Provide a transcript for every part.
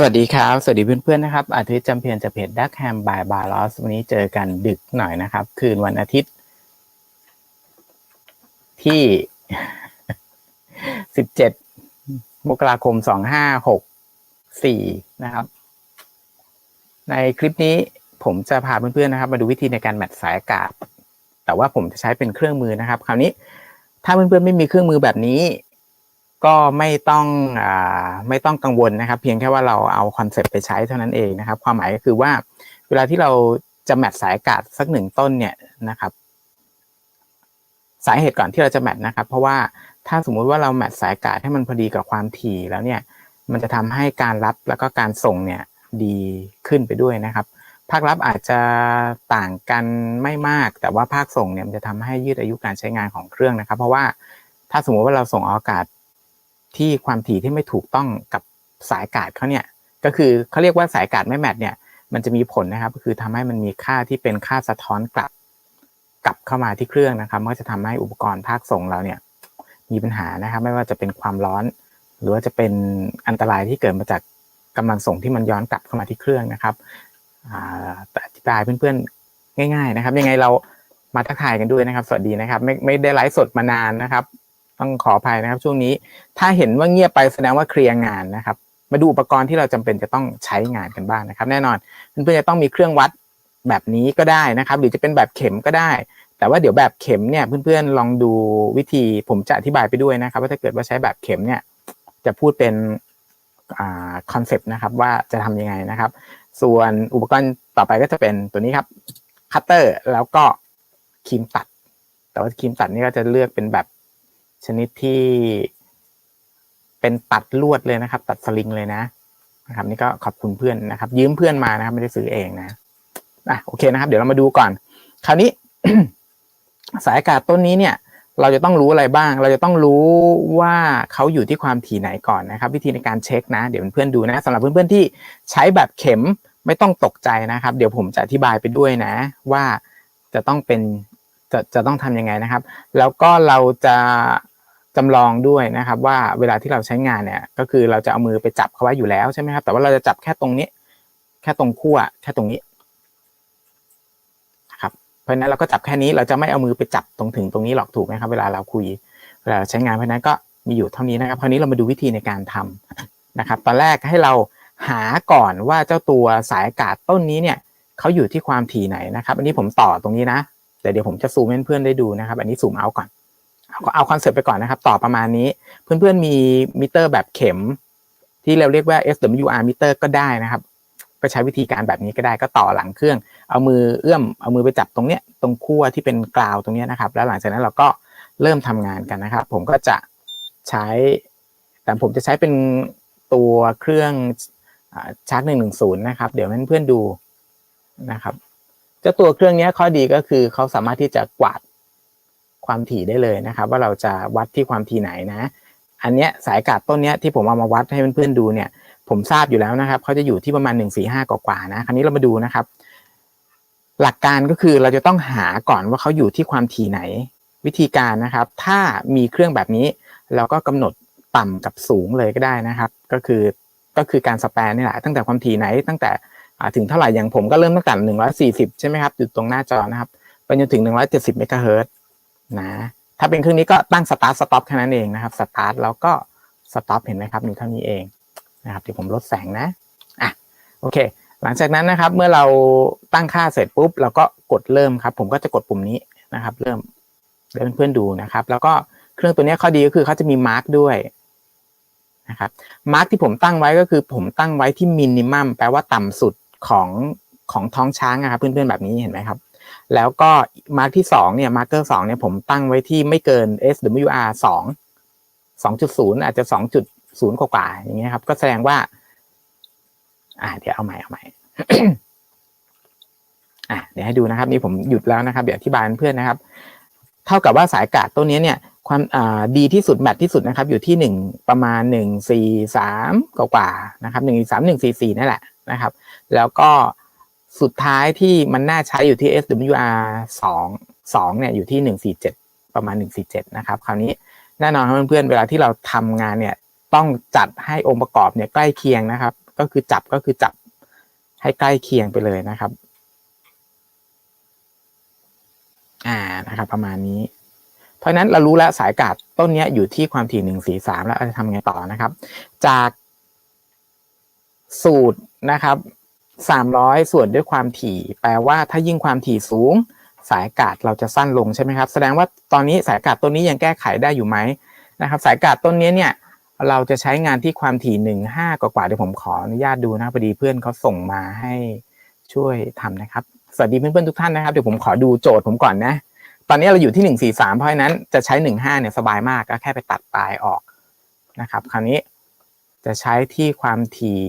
สวัสดีครับ สวัสดีเพื่อนๆนะครับอาทิตย์จำเพียรจะเพจดักแฮมบายบาร์ลอสวันนี้เจอกันดึกหน่อยนะครับ คืนวันอาทิตย์ ที่17มกราคม2564นะครับ ในคลิปนี้ผมจะพาเพื่อนๆนะครับ มาดูวิธีในการแมทสายอากาศ แต่ว่าผมจะใช้เป็นเครื่องมือนะครับ คราวนี้ ถ้าเพื่อนๆไม่มีเครื่องมือแบบนี้ ก็ไม่ต้องอาไม่ต้องกังวลนะครับ เพียงแค่ว่าเราเอาคอนเซปต์ไปใช้เท่านั้นเองนะครับ ความหมายก็คือว่าเวลาที่เราจะแมทสายอากาศสักหนึ่งต้นเนี่ยนะครับ สาเหตุก่อนที่เราจะแมทนะครับ เพราะว่าถ้าสมมุติว่าเราแมทสายอากาศให้มันพอดีกับความถี่แล้วเนี่ย มันจะทำให้การรับแล้วก็การส่งเนี่ยดีขึ้นไปด้วยนะครับ ภาครับอาจจะต่างกันไม่มาก แต่ว่าภาคส่งเนี่ยมันจะทำให้ยืดอายุการใช้งานของเครื่องนะครับ เพราะว่าถ้าสมมุติว่าเราส่งอากาศ ที่ความถี่ที่ไม่ถูกต้องกับสายอากาศเขาเนี่ยก็คือเขาเรียกว่าสายอากาศไม่แมทเนี่ยมันจะมีผลนะครับก็คือทำให้มันมีค่าที่เป็นค่าสะท้อนกลับกลับเข้ามาที่เครื่องนะครับก็จะทำให้อุปกรณ์ภาคส่งเราเนี่ยมีปัญหานะครับไม่ว่าจะเป็นความร้อน หรือว่าจะเป็นอันตรายที่เกิดมาจากกำลังส่งที่มันย้อนกลับเข้ามาที่เครื่องนะครับแต่อธิบายเพื่อนๆง่าย ๆนะครับ ยังไงเรามาทักทายกันด้วยนะครับ สวัสดีนะครับ ไม่ไม่ได้ไลฟ์สดมานานนะครับ ต้องขออภัยนะครับ ช่วงนี้ถ้าเห็นว่าเงียบไปแสดงว่าเคลียร์งานนะครับ มาดูอุปกรณ์ที่เราจำเป็นจะต้องใช้งานกันบ้างนะครับ แน่นอนเพื่อนๆจะต้องมีเครื่องวัดแบบนี้ก็ได้นะครับ หรือจะเป็นแบบเข็มก็ได้ แต่ว่าเดี๋ยวแบบเข็มเนี่ยเพื่อนๆลองดูวิธีผมจะอธิบายไปด้วยนะครับ ว่าถ้าเกิดว่าใช้แบบเข็มเนี่ยจะพูดเป็นคอนเซปต์นะครับว่าจะทำยังไงนะครับ ส่วนอุปกรณ์ต่อไปก็จะเป็นตัวนี้ครับคัตเตอร์แล้วก็ครีมตัด แต่ว่าครีมตัดนี่ก็จะเลือกเป็นแบบ ชนิดที่เป็นตัดลวดเลยนะครับ ตัดสลิงเลยนะนะครับ นี่ก็ขอบคุณเพื่อนนะครับ ยืมเพื่อนมานะครับ ไม่ได้ซื้อเองนะอะโอเคนะครับ เดี๋ยวเรามาดูก่อน คราวนี้ สายอากาศต้นนี้เนี่ย เราจะต้องรู้อะไรบ้าง เราจะต้องรู้ว่าเขาอยู่ที่ความถี่ไหนก่อนนะครับ วิธีในการเช็คนะ เดี๋ยวเพื่อนๆดูนะสำหรับเพื่อนๆที่ใช้แบบเข็มไม่ต้องตกใจนะครับ เดี๋ยวผมจะอธิบายไปด้วยนะ ว่าจะต้องเป็นจะจะต้องทํำยังไงนะครับ แล้วก็เราจะ จำลองด้วยนะครับว่าเวลาที่เราใช้งานเนี่ยก็คือเราจะเอามือไปจับเขาไว้อยู่แล้วใช่ไหมครับแต่ว่าเราจะจับแค่ตรงนี้ แค่ตรงขั้วแค่ตรงนี้ครับเพราะนั้นเราก็จับแค่นี้เราจะไม่เอามือไปจับตรงถึงตรงนี้หรอกถูกไหมครับเวลาเราคุยเวลาใช้งานเพราะนั้นก็มีอยู่เท่านี้นะครับคราวนี้เรามาดูวิธีในการทำนะครับตอนแรกให้เราหาก่อนว่าเจ้าตัวสายอากาศต้นนี้เนี่ยเขาอยู่ที่ความถี่ไหนนะครับ อันนี้ผมต่อตรงนี้นะแต่เดี๋ยวผมจะซูมให้เพื่อนได้ดูนะครับ อันนี้ซูมเอาก่อน เอาคอนเซ็ปต์ไปก่อนนะครับ ต่อประมาณนี้ เพื่อนๆมีมิเตอร์แบบเข็ม ที่เราเรียกว่า SWR มิเตอร์ก็ได้นะครับ ก็ใช้วิธีการแบบนี้ก็ได้ก็ต่อหลังเครื่อง เอามือเอื้อมเอามือไปจับตรงเนี้ยตรงขั้วที่เป็นกราวตรงเนี้ยนะครับ แล้วหลังจากนั้นเราก็เริ่มทำงานกันนะครับ ผมก็จะใช้ แต่ผมจะใช้เป็นตัวเครื่องชาร์จหนึ่งหนึ่งศูนย์นะครับ เดี๋ยวเพื่อนๆดูนะครับเจ้าตัวเครื่องนี้ข้อดีก็คือเขาสามารถที่จะกวาด ความถี่ได้เลยนะครับ ว่าเราจะวัดที่ความถี่ไหนนะ อันเนี้ยสายกาดต้นเนี้ยที่ผมเอามาวัดให้เพื่อนๆดูเนี่ย ผมทราบอยู่แล้วนะครับเขาจะอยู่ที่ประมาณหนึ่งสี่ห้ากว่าๆนะคราวนี้เรามาดูนะครับ หลักการก็คือเราจะต้องหาก่อนว่าเขาอยู่ที่ความถี่ไหน วิธีการนะครับ ถ้ามีเครื่องแบบนี้ เราก็กำหนดต่ำกับสูงเลยก็ได้นะครับ ก็คือก็คือการสแปนนี่แหละตั้งแต่ความถี่ไหนตั้งแต่ถึงเท่าไหร่อย่างผมก็เริ่มตั้งแต่หนึ่งร้อยสี่สิบใช่ไหมครับอยู่ตรงหน้าจอนะครับไปจนถึงหนึ่งร้อยเจ็ดสิบเมกะเฮิรต นะถ้าเป็นเครื่องนี้ก็ตั้งสตาร์ทสต็อปแค่นั้นเองนะครับสตาร์ทแล้วก็สต็อปเห็นไหมครับมีเท่านี้เองนะครับเดี๋ยวผมลดแสงนะอะโอเค หลังจากนั้นนะครับเมื่อเราตั้งค่าเสร็จปุ๊บเราก็กดเริ่มครับ ผมก็จะกดปุ่มนี้นะครับ เริ่มเดี๋ยวเพื่อนๆดูนะครับ แล้วก็เครื่องตัวนี้ข้อดีก็คือเขาจะมีมาร์กด้วยนะครับมาร์กที่ผมตั้งไว้ก็คือผมตั้งไว้ที่มินิมัมแปลว่าต่ำสุดของของท้องช้างนะครับเพื่อนๆแบบนี้เห็นไหมครับ แล้วก็มาร์กที่สองเนี่ยมาร์กเกอร์สองเนี่ยผมตั้งไว้ที่ไม่เกิน SWR สองสองจุดศูนย์อาจจะสองจุดศูนย์กว่าอย่างเงี้ยครับ ก็แสดงว่า อ่า เดี๋ยวเอาใหม่เอาใหม่อะเดี๋ยวให้ดูนะครับ นี่ผมหยุดแล้วนะครับ เดี๋ยวอธิบายเพื่อนนะครับ เท่ากับว่าสายกาดต้นนี้เนี่ยความอ่าดีที่สุดแมทที่สุดนะครับ อยู่ที่หนึ่งประมาณหนึ่งสี่สามกว่านะครับหนึ่งสามหนึ่งสี่สี่นั่นแหละนะครับ แล้วก็ สุดท้ายที่มันน่าใช้อยู่ที่ SWR 2 2เนี่ยอยู่ที่ 147 ประมาณ 147 นะครับคราวนี้แน่นอนครับเพื่อนๆเวลาที่เราทำงานเนี่ยต้องจัดให้องค์ประกอบเนี่ยใกล้เคียงนะครับ ก็คือจับก็คือจับให้ใกล้เคียงไปเลยนะครับ อ่านะครับ ประมาณนี้ เพราะฉะนั้นเรารู้แล้วสายกาดต้นนี้อยู่ที่ความถี่หนึ่งสี่สามแล้วจะทำไงต่อนะครับ จากสูตรนะครับ สามร้อยส่วนด้วยความถี่ แปลว่าถ้ายิ่งความถี่สูง สายอากาดเราจะสั้นลงใช่ไหมครับ แสดงว่าตอนนี้สายอากาดต้นนี้ยังแก้ไขได้อยู่ไหมนะครับ สายอากาดต้นนี้เนี่ยเราจะใช้งานที่ความถี่หนึ่งห้ากว่าเดี๋ยวผมขออนุญาตดูนะพอดีเพื่อนเขาส่งมาให้ช่วยทำนะครับ สวัสดีเพื่อนๆทุกท่านนะครับเดี๋ยวผมขอดูโจทย์ผมก่อนนะ ตอนนี้เราอยู่ที่หนึ่งสี่สามเพราะฉะนั้นจะใช้หนึ่งห้าเนี่ยสบายมากก็แค่ไปตัดปลายออกนะครับ คราวนี้จะใช้ที่ความถี่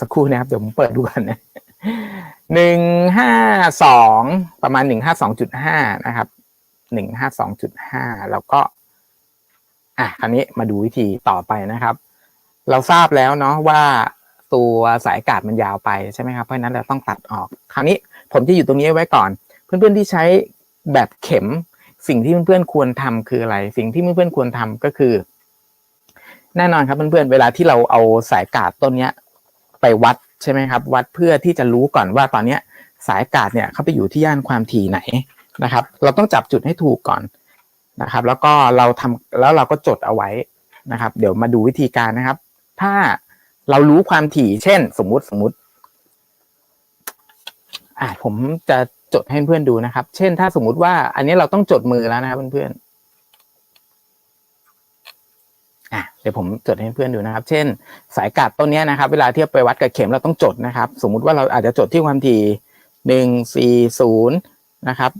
สักครู่นะครับ เดี๋ยวผมเปิดดูก่อนนะหนึ่งห้าสองประมาณหนึ่งห้าสองจุดห้านะครับหนึ่งห้าสองจุดห้าแล้วก็ อะคราวนี้มาดูวิธีต่อไปนะครับ เราทราบแล้วเนาะว่าตัวสายอากาศมันยาวไปใช่ไหมครับเพราะฉะนั้นเราต้องตัดออก คราวนี้ผมจะอยู่ตรงนี้ไว้ก่อน เพื่อนๆที่ใช้แบบเข็มสิ่งที่เพื่อนๆควรทำคืออะไร สิ่งที่เพื่อนๆควรทำก็คือ แน่นอนครับเพื่อนๆเวลาที่เราเอาสายอากาศต้นเนี้ย ไปวัดใช่ไหมครับ วัดเพื่อที่จะรู้ก่อนว่าตอนเนี้ยสายอากาศเนี่ยเขาไปอยู่ที่ย่านความถี่ไหนนะครับ เราต้องจับจุดให้ถูกก่อนนะครับ แล้วก็เราทำแล้วเราก็จดเอาไว้นะครับ เดี๋ยวมาดูวิธีการนะครับ ถ้าเรารู้ความถี่ เช่น สมมุติสมมุติอ่าผมจะจดให้เพื่อนดูนะครับ เช่น ถ้าสมมุติว่า อันนี้เราต้องจดมือแล้วนะครับเพื่อนๆ อะเดี๋ยวผมจดให้เพื่อนดูนะครับ เช่น สายกาดต้นนี้นะครับ เวลาที่ไปวัดกับเข็มเราต้องจดนะครับ สมมุติว่าเราอาจจะจดที่ความถี่หนึ่งสี่ศูนย์นะครับ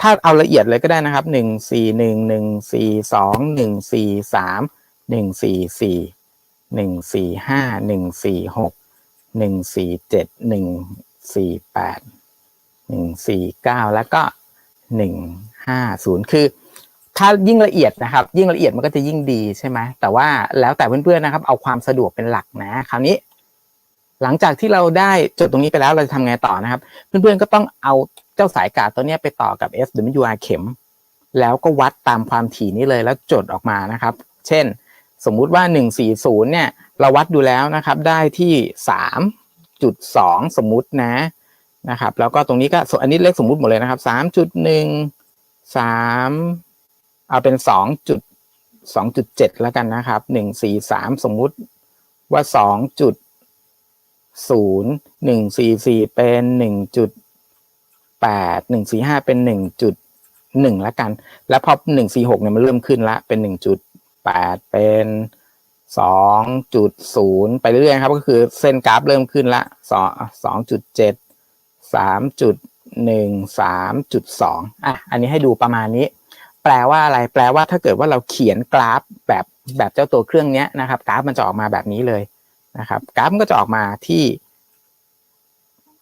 ถ้าเอาละเอียดเลยก็ได้นะครับหนึ่งสี่หนึ่งหนึ่งสี่สองหนึ่งสี่สามหนึ่งสี่สี่หนึ่งสี่ห้าหนึ่งสี่หกหนึ่งสี่เจ็ดหนึ่งสี่แปดหนึ่งสี่เก้าแล้วก็หนึ่งห้าศูนย์คือ ถ้ายิ่งละเอียดนะครับ ยิ่งละเอียดมันก็จะยิ่งดีใช่ไหมแต่ว่าแล้วแต่เพื่อนๆนะครับ เอาความสะดวกเป็นหลักนะคราวนี้ หลังจากที่เราได้จดตรงนี้ไปแล้วเราจะทำไงต่อนะครับ เพื่อนๆก็ต้องเอาเจ้าสายกาดตัวนี้ไปต่อกับ SWR เข็ม แล้วก็วัดตามความถี่นี้เลยแล้วจดออกมานะครับ เช่น สมมุติว่า 140 เนี่ย เราวัดดูแล้วนะครับ ได้ที่ 3.2 สมมุตินะนะครับ แล้วก็ตรงนี้ก็อันนี้เลขสมมุติหมดเลยนะครับ 3.1 3 เอาเป็น2จุด2.7แล้วกันนะครับ143สมสมมุติว่า2จุด0 144เป็น1จุดแปดหนึ่งสี่ห้าเป็นหนึ่งจุดหนึ่งแล้วกัน แล้วพอหนึ่งสี่หกเนี่ยมันเริ่มขึ้นละเป็นหนึ่งจุดแปดเป็นสองจุดศูนย์ไปเรื่อยๆครับ ก็คือเส้นกราฟเริ่มขึ้นละสองสองจุดเจ็ดสามจุดหนึ่งสามจุดสองอะอันนี้ให้ดูประมาณนี้ ลว่าอะไรแปลว่าถ้าเกิดว่าเราเขียนกราฟแบบแบบเจ้าตัวเครื่องเนี้ยนะครับ กราฟมันจะออกมาแบบนี้เลยนะครับ กราฟมันก็จะออกมาที่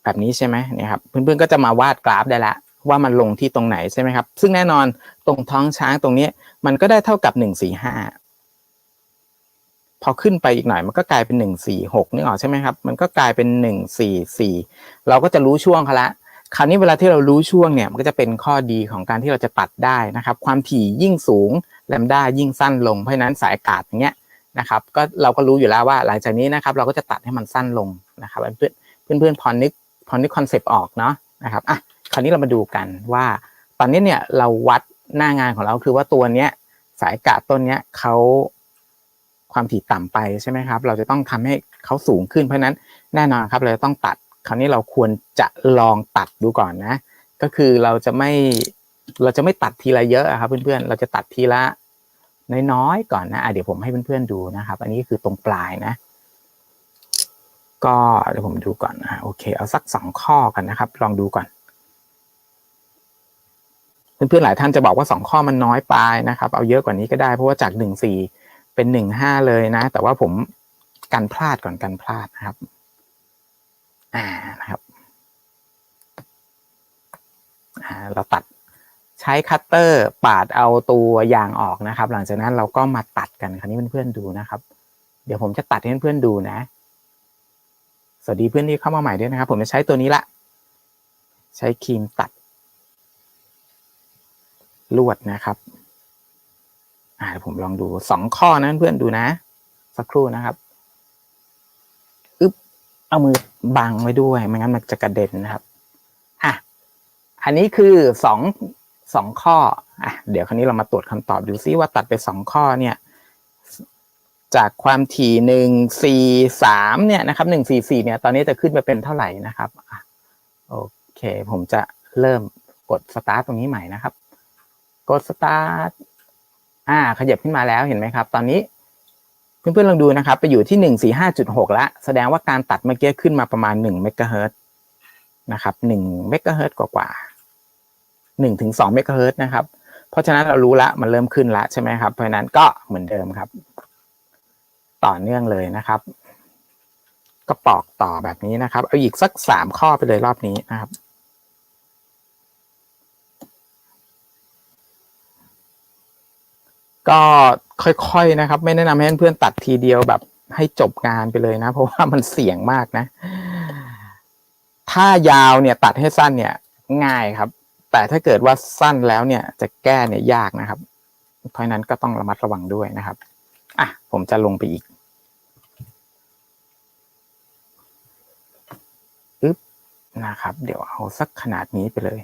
แบบนี้ใช่ไหมเนี่ยครับเพื่อนๆก็จะมาวาดกราฟได้ละว่ามันลงที่ตรงไหนใช่ไหมครับ ซึ่งแน่นอนตรงท้องช้างตรงนี้มันก็ได้เท่ากับหนึ่งสี่ห้าพอขึ้นไปอีกหน่อยมันก็กลายเป็นหนึ่งสี่หกนึกออกใช่ไหมครับ มันก็กลายเป็นหนึ่งสี่สี่เราก็จะรู้ช่วงเขาละ คราวนี้เวลาที่เรารู้ช่วงเนี่ยมันก็จะเป็นข้อดีของการที่เราจะตัดได้นะครับ ความถี่ยิ่งสูงแลมด้ายิ่งสั้นลงเพราะฉะนั้นสายอากาศอย่างเงี้ยนะครับ ก็เราก็รู้อยู่แล้วว่าหลังจากนี้นะครับ เราก็จะตัดให้มันสั้นลงนะครับเพื่อนเพื่อนพอนึกพอนึกคอนเซปต์ออกเนาะนะครับอะคราวนี้เรามาดูกันว่า ตอนนี้เนี่ยเราวัดหน้างานของเราคือว่าตัวเนี้ยสายอากาดต้นเนี้ยเขาความถี่ต่ำไปใช่ไหมครับ เราจะต้องทำให้เขาสูงขึ้นเพราะฉะนั้นแน่นอนครับ เราจะต้องตัด คราวนี้เราควรจะลองตัดดูก่อนนะ ก็คือเราจะไม่เราจะไม่ตัดทีละเยอะครับ เพื่อนๆ เราจะตัดทีละน้อยๆก่อนนะะเดี๋ยวผมให้เพื่อนๆดูนะครับ อันนี้คือตรงปลายนะ ก็เดี๋ยวผมดูก่อนนะโอเค เอาสักสองข้อกันนะครับ ลองดูก่อน เพื่อนๆหลายท่านจะบอกว่าสองข้อมันน้อยไปนะครับ เอาเยอะกว่านี้ก็ได้เพราะว่าจากหนึ่งสี่เป็นหนึ่งห้าเลยนะ แต่ว่าผมกันพลาดก่อนกันพลาดนะครับ อ่านะครับอ่าเราตัดใช้คัตเตอร์ปาดเอาตัวยางออกนะครับ หลังจากนั้นเราก็มาตัดกันคราวนี้เพื่อนๆดูนะครับ เดี๋ยวผมจะตัดให้เพื่อนๆดูนะ สวัสดีเพื่อนที่เข้ามาใหม่ด้วยนะครับ ผมจะใช้ตัวนี้ละ ใช้ครีมตัด ลวดนะครับอ่าผมลองดูสองข้อนะเพื่อนดูนะ สักครู่นะครับ อึ๊บเอามือ บังไว้ด้วยไม่งั้นมันจะกระเด็นนะครับอะอันนี้คือสองสองข้ออะเดี๋ยวคราวนี้เรามาตรวจคำตอบดูซิว่าตัดไปสองข้อเนี่ยจากความถี่หนึ่งสี่สามเนี่ยนะครับหนึ่งสี่สี่เนี่ยตอนนี้จะขึ้นไปเป็นเท่าไหร่นะครับโอเค ผมจะเริ่มกดสตาร์ทตรงนี้ใหม่นะครับ กดสตาร์ทอ่า ขยับขึ้นมาแล้วเห็นไหมครับ ตอนนี้ เพื่อนๆลองดูนะครับไปอยู่ที่หนึ่งสี่ห้าจุดหกล้วแสดงว่าการตัดเมื่อกี้ขึ้นมาประมาณหนึ่งเมกะเฮิรตซ์นะครับหนึ่งเมกะเฮิรตซ์กว่าๆหนึ่งถึงสองเมกะเฮิรตซ์นะครับ เพราะฉะนั้นเรารู้ละมันเริ่มขึ้นละใช่ไหมครับ เพราะฉะนั้นก็เหมือนเดิมครับ ต่อเนื่องเลยนะครับ ก็ปอกต่อแบบนี้นะครับ เอาอีกสักสามข้อไปเลยรอบนี้นะครับก็ ค่อยๆนะครับ ไม่แนะนำให้เพื่อนๆตัดทีเดียวแบบให้จบงานไปเลยนะ เพราะว่ามันเสี่ยงมากนะ ถ้ายาวเนี่ยตัดให้สั้นเนี่ย ง่ายครับ แต่ถ้าเกิดว่าสั้นแล้วเนี่ย จะแก้เนี่ยยากนะครับ เพราะฉะนั้นก็ต้องระมัดระวังด้วยนะครับอะผมจะลงไปอีกอึ๊บนะครับ เดี๋ยวเอาสักขนาดนี้ไปเลย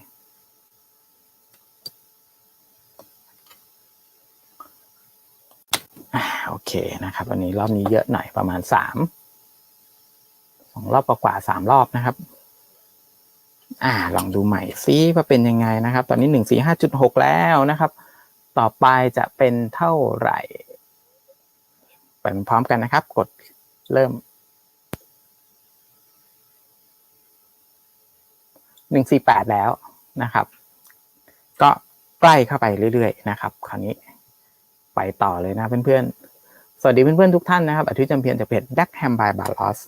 อ่า โอเคนะครับ วันนี้รอบนี้เยอะหน่อยประมาณสามสองรอบกว่าสามรอบนะครับ อ่า ลองดูใหม่ซิว่าเป็นยังไงนะครับ ตอนนี้หนึ่งสี่ห้าจุดหกแล้วนะครับ ต่อไปจะเป็นเท่าไหร่ไปพร้อมกันนะครับ กดเริ่มหนึ่งสี่แปดแล้วนะครับ ก็ใกล้เข้าไปเรื่อยๆนะครับ คราวนี้ ไปต่อเลยนะเพื่อนๆ สวัสดีเพื่อนๆทุกท่านนะครับอาทิตย์จำเพียรจากเพจ Black Ham by b a l o s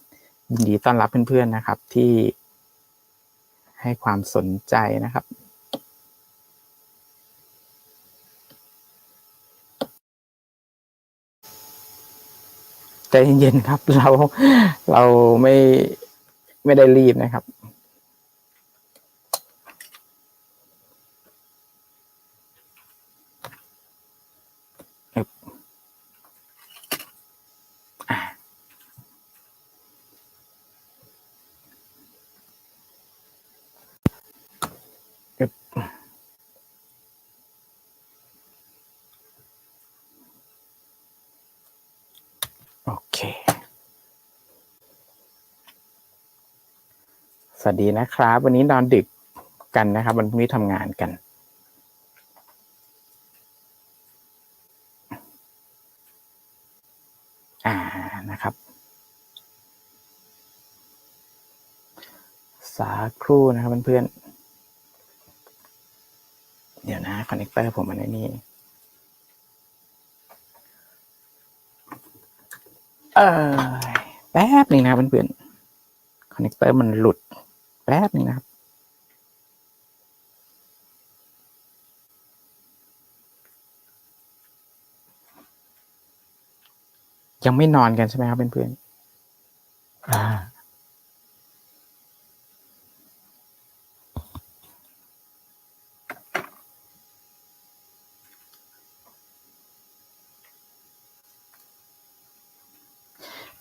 ยินดีต้อนรับเพื่อนๆนะครับที่ให้ความสนใจนะครับใจเย็นๆครับเราเราไม่ไม่ได้รีบนะครับ โอเค สวัสดีนะครับ วันนี้นอนดึกกันนะครับ วันพรุ่งนี้ทำงานกัน อ่านะครับ สาครู่นะครับเพื่อนๆเดี๋ยวนะคอนเนคเตอร์ผมมันไอ้นี่เออแป๊บหนึ่งนะเพื่อนๆคอนเนคเตอร์มันหลุด แป๊บนึงนะครับ ยังไม่นอนกันใช่ไหมครับเพื่อนๆอ่า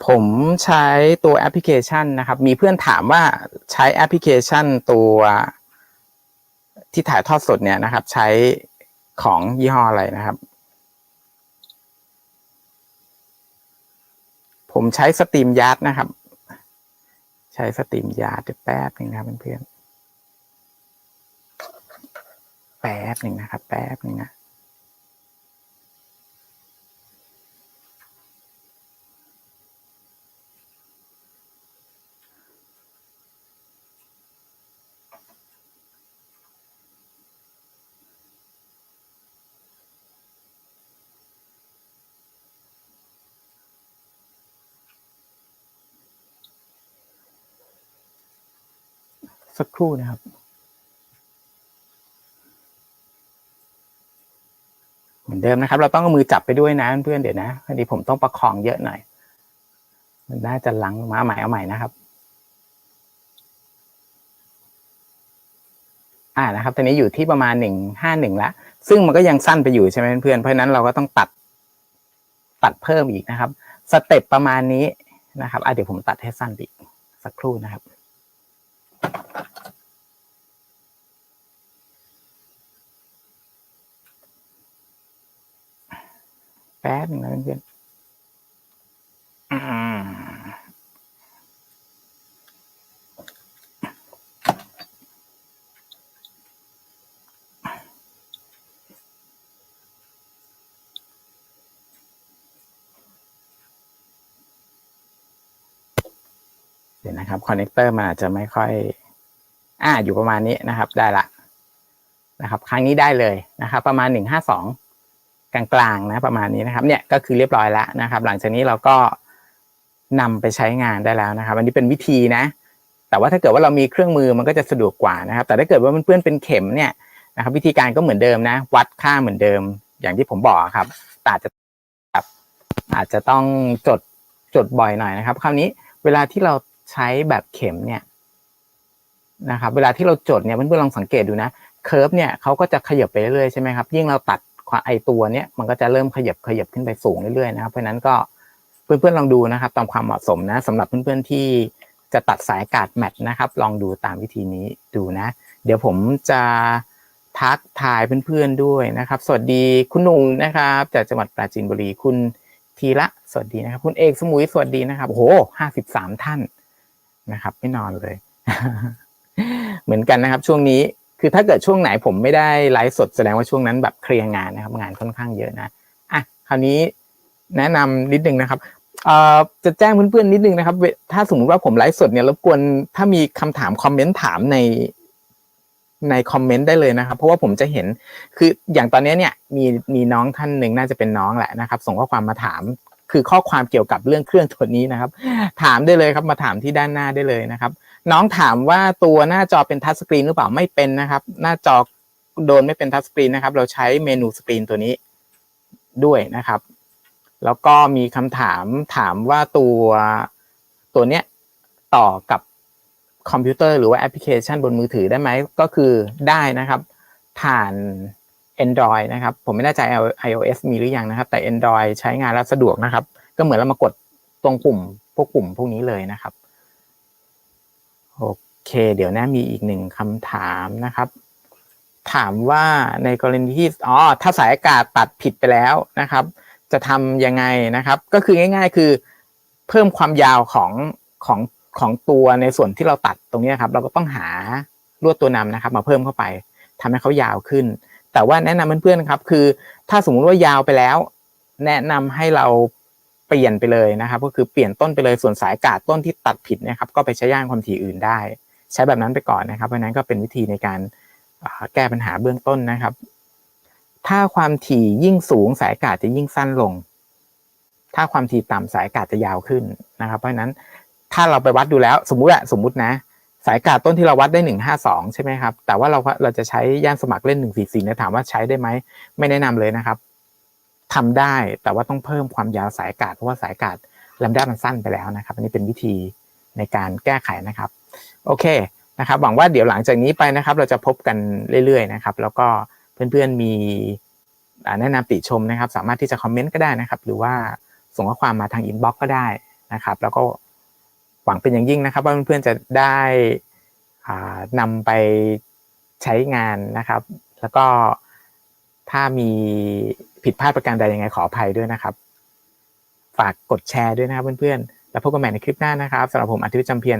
ผมใช้ตัวแอปพลิเคชันนะครับ มีเพื่อนถามว่าใช้แอปพลิเคชันตัวที่ถ่ายทอดสดเนี่ยนะครับ ใช้ของยี่ห้ออะไรนะครับ ผมใช้สตรีมยาร์ดนะครับ ใช้สตรีมยาร์ดแป๊บหนึ่งนะครับเพื่อนๆแป๊บหนึ่งนะครับ แป๊บหนึ่งนะ สักครู่นะครับเหมือนเดิมนะครับ เราต้องเอามือจับไปด้วยนะเพื่อนเดี๋ยวนะพอดีผมต้องประคองเยอะหน่อย มันน่าจะหลังมาใหม่เอาใหม่นะครับ อ่านะครับ ตอนนี้อยู่ที่ประมาณหนึ่งห้าหนึ่งละ ซึ่งมันก็ยังสั้นไปอยู่ใช่ไหมเพื่อนเพราะฉะนั้นเราก็ต้องตัดตัดเพิ่มอีกนะครับ สเต็ปประมาณนี้นะครับอะเดี๋ยวผมตัดให้สั้นอีกสักครู่นะครับ แป๊บหนึงนะเพื่อนเดี๋ยวนะครับคอนเนคเตอร์มันอาจจะไม่ค่อย อ่า อยู่ประมาณนี้นะครับ ได้ละนะครับ ครั้งนี้ได้เลยนะครับ ประมาณหนึ่งห้าสอง กลางๆนะประมาณนี้นะครับเนี่ยก็คือเรียบร้อยแล้วนะครับ หลังจากนี้เราก็นำไปใช้งานได้แล้วนะครับ อันนี้เป็นวิธีนะ แต่ว่าถ้าเกิดว่าเรามีเครื่องมือมันก็จะสะดวกกว่านะครับ แต่ถ้าเกิดว่ามันเปื้อนเป็นเข็มเนี่ยนะครับ วิธีการก็เหมือนเดิมนะ วัดค่าเหมือนเดิม อย่างที่ผมบอกครับอาจจะแบบอาจจะต้องจดจดบ่อยหน่อยนะครับ คราวนี้เวลาที่เราใช้แบบเข็มเนี่ยนะครับ เวลาที่เราจดเนี่ยเพื่อนๆลองสังเกตดูนะเคอร์ฟเนี่ยเขาก็จะขยับไปเรื่อยๆใช่ไหมครับยิ่งเราตัด ไอตัวเนี้ยมันก็จะเริ่มขยับขยับขึ้นไปสูงเรื่อยๆนะครับเพราะนั้นก็เพื่อนๆลองดูนะครับ ตามความเหมาะสมนะสำหรับเพื่อนๆที่จะตัดสายอากาศแมทนะครับ ลองดูตามวิธีนี้ดูนะ เดี๋ยวผมจะทักทายเพื่อนๆด้วยนะครับ สวัสดีคุณหนุ่งนะครับจากจังหวัดปราจีนบุรีคุณทีละสวัสดีนะครับ คุณเอกสมุยสวัสดีนะครับโอ้โหห้าสิบสามท่านนะครับ ไม่นอนเลย เหมือนกันนะครับ ช่วงนี้ คือถ้าเกิดช่วงไหนผมไม่ได้ไลฟ์สดแสดงว่าช่วงนั้นแบบเคลียร์งานนะครับ งานค่อนข้างเยอะนะอะคราวนี้แนะนำนิดนึงนะครับเอ่อจะแจ้งเพื่อนๆนิดนึงนะครับ ถ้าสมมติว่าผมไลฟ์สดเนี่ยรบกวนถ้ามีคำถามคอมเมนต์ถามในในคอมเมนต์ได้เลยนะครับ เพราะว่าผมจะเห็นคืออย่างตอนนี้เนี่ยมีมีน้องท่านหนึ่งน่าจะเป็นน้องแหละนะครับ ส่งข้อความมาถามคือข้อความเกี่ยวกับเรื่องเครื่องตัวนี้นะครับ ถามได้เลยครับมาถามที่ด้านหน้าได้เลยนะครับ น้องถามว่าตัวหน้าจอเป็นทัชสกรีนหรือเปล่าไม่เป็นนะครับ หน้าจอโดนไม่เป็นทัชสกรีนนะครับ เราใช้เมนูสกรีนตัวนี้ด้วยนะครับ แล้วก็มีคำถามถามว่าตัวตัวเนี้ยต่อกับคอมพิวเตอร์หรือว่าแอปพลิเคชันบนมือถือได้ไหมก็คือได้นะครับ ผ่าน Android นะครับ ผมไม่แน่ใจ iOS มีหรือยังนะครับ แต่ Android ใช้งานแล้วสะดวกนะครับ ก็เหมือนเรามากดตรงปุ่มพวกปุ่มพวกนี้เลยนะครับ โอเค เดี๋ยวนะมีอีกหนึ่งคำถามนะครับ ถามว่าในกรณีที่อ๋อถ้าสายอากาศตัดผิดไปแล้วนะครับ จะทำยังไงนะครับ ก็คือง่าย ๆ คือ เพิ่มความยาวของของของตัวในส่วนที่เราตัดตรงนี้ครับ เราก็ต้องหาลวดตัวนำนะครับ มาเพิ่มเข้าไปทำให้เขายาวขึ้น แต่ว่าแนะนำเพื่อนๆครับ คือ ถ้าสมมติว่ายาวไปแล้ว แนะนำให้เรา เปลี่ยนไปเลยนะครับ ก็คือเปลี่ยนต้นไปเลยส่วนสายอากาศต้นที่ตัดผิดนะครับ ก็ไปใช้ย่างความถี่อื่นได้ ใช้แบบนั้นไปก่อนนะครับเพราะนั้นก็เป็นวิธีในการแก้ปัญหาเบื้องต้นนะครับ ถ้าความถี่ยิ่งสูงสายอากาศจะยิ่งสั้นลง ถ้าความถี่ต่ำสายอากาศจะยาวขึ้นนะครับ เพราะนั้นถ้าเราไปวัดดูแล้วสมมุติอะสมมุตินะ สายอากาศต้นที่เราวัดได้หนึ่งห้าสองใช่ไหมครับ แต่ว่าเราเราจะใช้ย่านสมัครเล่นหนึ่งสี่สี่เนี่ยถามว่าใช้ได้ไหมไม่แนะนำเลยนะครับ ทำได้แต่ว่าต้องเพิ่มความยาวสายอากาศเพราะว่าสายอากาศลำดับมันสั้นไปแล้วนะครับ อันนี้เป็นวิธีในการแก้ไขนะครับ โอเคนะครับ หวังว่าเดี๋ยวหลังจากนี้ไปนะครับ เราจะพบกันเรื่อยๆนะครับ แล้วก็เพื่อนๆมีแนะนำติชมนะครับ สามารถที่จะคอมเมนต์ก็ได้นะครับ หรือว่าส่งข้อความมาทางอินบ็อกซ์ก็ได้นะครับ แล้วก็หวังเป็นอย่างยิ่งนะครับ ว่าเพื่อนๆจะได้นำไปใช้งานนะครับ แล้วก็ถ้ามี ผิดพลาดประการใดยังไงขออภัยด้วยนะครับ ฝากกดแชร์ด้วยนะครับเพื่อนๆ แล้วพบกันใหม่ในคลิปหน้านะครับสำหรับผมอาทิตย์จำเพียร